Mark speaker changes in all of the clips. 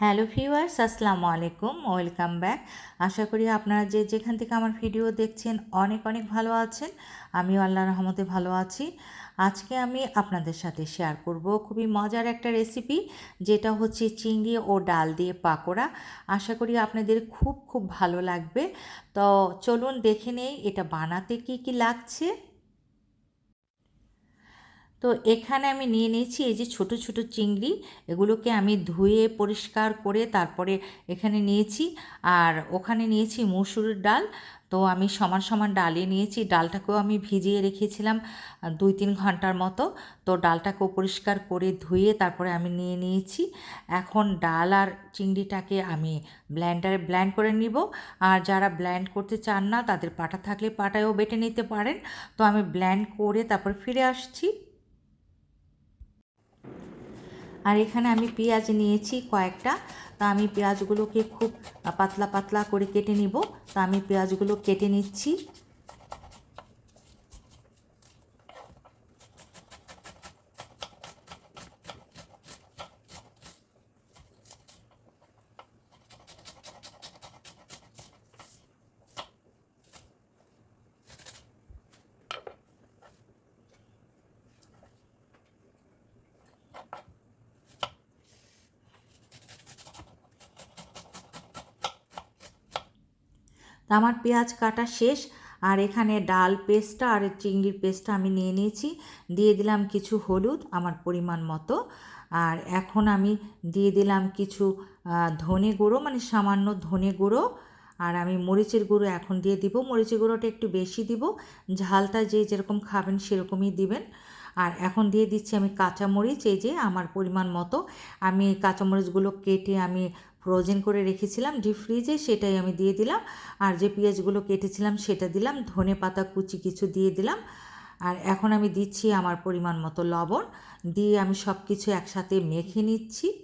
Speaker 1: Hello viewers, আসসালামু আলাইকুম, welcome back. আশা করি আপনারা যে যেখান থেকে আমার ভিডিও দেখছেন অনেক অনেক ভালো আছেন। আমিও আল্লাহ রহমতে ভালো আছি। আজকে আমি আপনাদের সাথে শেয়ার করব খুবই মজার একটা রেসিপি যেটা হচ্ছে চিংড়ি ও ডাল দিয়ে পাকোড়া। আশা করি আপনাদের খুব খুব ভালো লাগবে। তো চলুন দেখে নেই এটা বানাতে কি কি লাগছে। তো এখানে আমি নিয়ে নিয়েছি এই যে ছোট ছোট চিংড়ি। এগুলোকে আমি ধুয়ে পরিষ্কার করে তারপরে এখানে নিয়েছি। আর ওখানে নিয়েছি মুসুরের ডাল। তো আমি সমান সমান ডালিয়ে নিয়েছি। ডালটাকেও আমি ভিজিয়ে রেখেছিলাম দুই, তিন ঘণ্টার মতো। তো ডালটাকেও পরিষ্কার করে ধুয়ে তারপরে আমি নিয়ে নিয়েছি। এখন ডাল আর চিংড়িটাকে আমি ব্ল্যান্ডারে ব্ল্যান্ড করে নিব। আর যারা ব্ল্যান্ড করতে চান না, তাদের পাটা থাকলে পাটায়ও বেটে নিতে পারেন। তো আমি ব্ল্যান্ড করে তারপর ফিরে আসছি। আর এখানে আমি পেঁয়াজ নিয়েছি কয়েকটা। তা আমি পেঁয়াজগুলোকে খুব পাতলা পাতলা করে কেটে নিব। তা আমি পেঁয়াজগুলো কেটে নিচ্ছি। আমার পেঁয়াজ কাটা শেষ, আর এখানে ডাল পেস্টটা আর চিংড়ির পেস্টটা আমি নিয়ে নিয়েছি। দিয়ে দিলাম কিছু হলুদ আমার পরিমাণ মতো। আর এখন আমি দিয়ে দিলাম কিছু ধনে গুঁড়ো মানে সামান্য ধনে গুঁড়ো। আর আমি মরিচের গুঁড়ো এখন দিয়ে দিব। মরিচের গুঁড়োটা একটু বেশি দিব। ঝালটা যে যেরকম খাবেন সেরকমই দিবেন। আর এখন দিয়ে দিচ্ছি আমি কাঁচামরিচ, এই যে আমার পরিমাণ মতো। আমি কাঁচামরিচগুলো কেটে আমি ফ্রোজেন করে রেখেছিলাম ডিপ ফ্রিজে সেটাই আমি দিয়ে দিলাম। আর যে পেঁয়াজগুলো কেটেছিলাম সেটা দিলাম, ধনে পাতা, কুচি কিছু দিয়ে দিলাম। আর এখন আমি দিচ্ছি আমার পরিমাণ মতো লবণ। দিয়ে আমি সব কিছু একসাথে মেখে নিচ্ছি।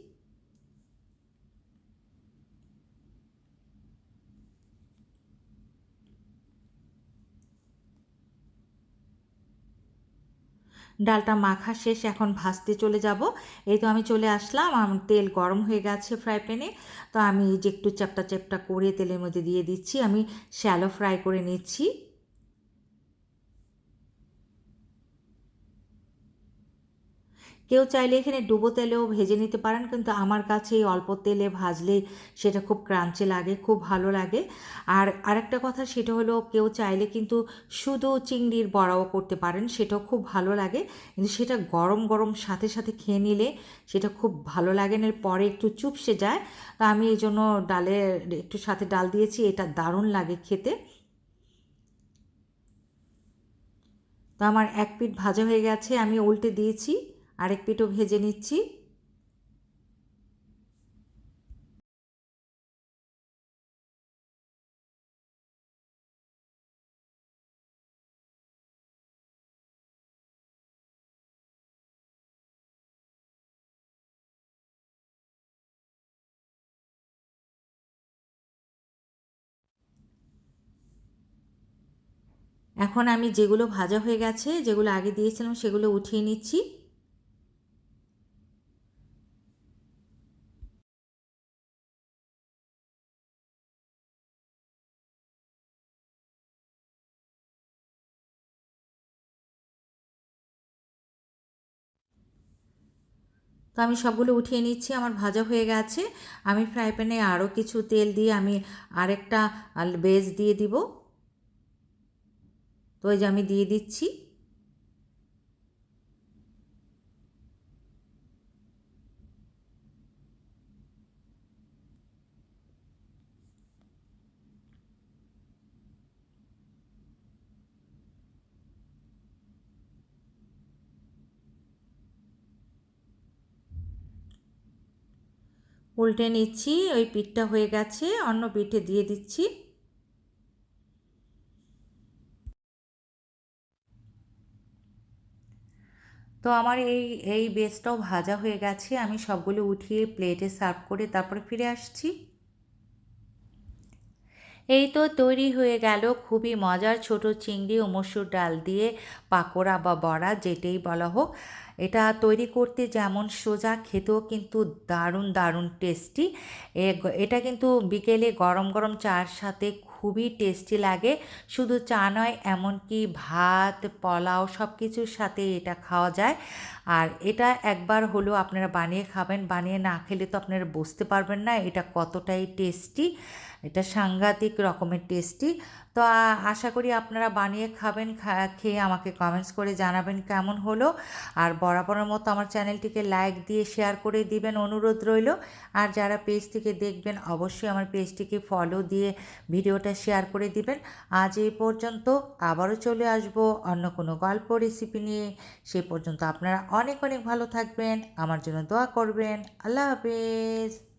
Speaker 1: ডালটা মাখা শেষ, এখন ভাজতে চলে যাব। এই তো আমি চলে আসলাম আমার তেল গরম হয়ে গেছে ফ্রাই প্যানে। তো আমি যে একটু চ্যাপটা চ্যাপটা করে তেলের মধ্যে দিয়ে দিচ্ছি, আমি শ্যালো ফ্রাই করে নিচ্ছি। কেউ চাইলে এখানে ডুবো তেলেও ভেজে নিতে পারেন, কিন্তু আমার কাছে এই অল্প তেলে ভাজলে সেটা খুব ক্রাঞ্চি লাগে, খুব ভালো লাগে। আর আরেকটা কথা সেটা হলো, কেউ চাইলে কিন্তু শুধু চিংড়ির বড়াও করতে পারেন, সেটাও খুব ভালো লাগে। কিন্তু সেটা গরম গরম সাথে সাথে খেয়ে নিলে সেটা খুব ভালো লাগে না, পরে একটু চুপসে যায়। তা আমি এই জন্য ডালে একটু সাথে ডাল দিয়েছি, এটা দারুণ লাগে খেতে। তো আমার এক পিঠ ভাজা হয়ে গেছে, আমি উল্টে দিয়েছি। আরেক পিঠও ভেজে নিচ্ছি। এখন আমি যেগুলো ভাজা হয়ে গেছে, যেগুলো আগে দিয়েছিলাম সেগুলো উঠিয়ে নিচ্ছি। আমি সবগুলো উঠিয়ে নিচ্ছি, আমার ভাজা হয়ে গেছে। আমি ফ্রাই প্যানে আরও কিছু তেল দিয়ে আমি আরেকটা বেজ দিয়ে দিব। তো ওই যে আমি দিয়ে দিচ্ছি। উল্টে নিচ্ছি, ওই পিঠটা হয়ে গেছে, অন্য পিঠে দিয়ে দিচ্ছি। তো আমার এই এই বেসটাও ভাজা হয়ে গেছে, আমি সবগুলো উঠিয়ে প্লেটে সার্ভ করে তারপরে ফিরে আসছি। এই তো তৈরি হয়ে গেল খুবই মজার ছোট চিংড়ি ও মসুর ডাল দিয়ে পাকোড়া বা বড়া, যেটাই বলা হোক। এটা তৈরি করতে যেমন সোজা, খেতেও কিন্তু দারুণ দারুণ টেস্টি এটা কিন্তু বিকেলে গরম গরম চার সাথে খুবই টেস্টি লাগে। শুধু চা নয়, এমনকি ভাত, পোলাও সব কিছুর সাথে এটা খাওয়া যায়। আর এটা একবার হলেও আপনারা বানিয়ে খাবেন। বানিয়ে না খেলে তো আপনারা বুঝতে পারবেন না এটা কতটাই টেস্টি এটা সাংঘাতিক রকমের টেস্টি। তো আশা করি আপনারা বানিয়ে খাবেন খেয়ে আমাকে কমেন্টস করে জানাবেন কেমন হলো। আর বরাবরের মতো আমার চ্যানেলটিকে লাইক দিয়ে শেয়ার করে দিবেন অনুরোধ রইল। আর যারা পেজ থেকে দেখবেন, অবশ্যই আমার পেজটিকে ফলো দিয়ে ভিডিওটা শেয়ার করে দিবেন। আজ এই পর্যন্ত আবারও চলে আসব অন্য কোনো গল্প রেসিপি নিয়ে। সে পর্যন্ত আপনারা অনেক অনেক ভালো থাকবেন। আমার জন্য দোয়া করবেন। আল্লাহ হাফেজ।